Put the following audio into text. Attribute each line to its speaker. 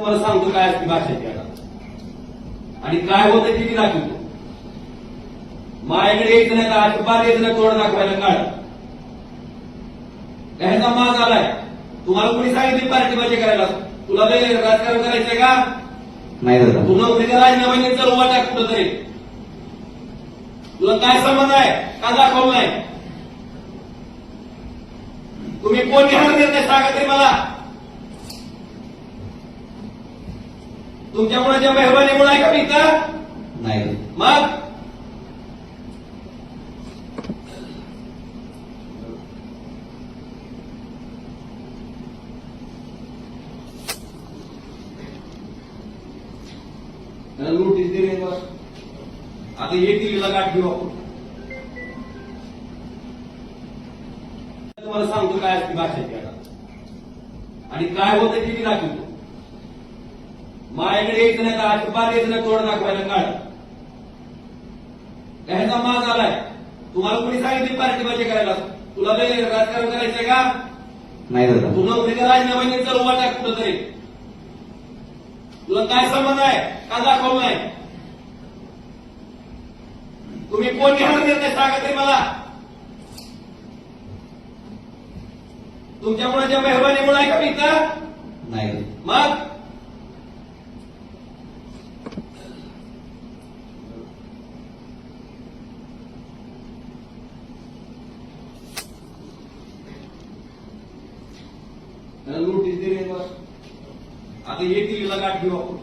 Speaker 1: तुम्हाला सांगतो काय असते भाषा ती आता. आणि काय होतं ते मी दाखवतो. माझ्याकडे यायचं नाही तर अजिबात यायचं नाही तोड दाखवायला काढ. ह्याचा माग आलाय. तुम्हाला कोणी सांगितली पार्टी माझी करायला? तुला लय राजकारण करायचंय का?
Speaker 2: नाही दादा.
Speaker 1: तू नोकरीचा राजीनामा चल वाटा कुठं तरी तुला काय संबंध आहे? का दाखवलं नाही? तुम्ही कोण घेणार निर्णय सांगा तरी मला. तुमच्या कोणाच्या मेहरबानीमुळे आहे का मी इथं?
Speaker 2: नाही.
Speaker 1: मग? दिली आहे बस. आता येतील गाठ घेऊ आपण. तुम्हाला सांगतो काय असते भाषा ती आता आणि काय होतं ते मी दाखवतो. माझ्याकडे यायचं नाही तर अजिबात यायचं नाही तोड दाखवायला काढ ह्याचा माग आलाय तुम्हाला कोणी सांगितली पार्टी माझी करायला? तुला राजकारण करायचंय का?
Speaker 2: नाही दादा.
Speaker 1: तू नोकरीचा राजीनामा चल वाटा कुठं तरी तुला काय संबंध आहे? का दाखवलं नाही? तुम्ही कोण घेणार निर्णय सांगा तरी मला? तुमच्या कोणाच्या मेहरबानीमुळे आहे का मी इथं?
Speaker 2: नाही.
Speaker 1: मग? त्याला नोटीस दिली आहे बस. आता येतील गाठ घेऊ आपण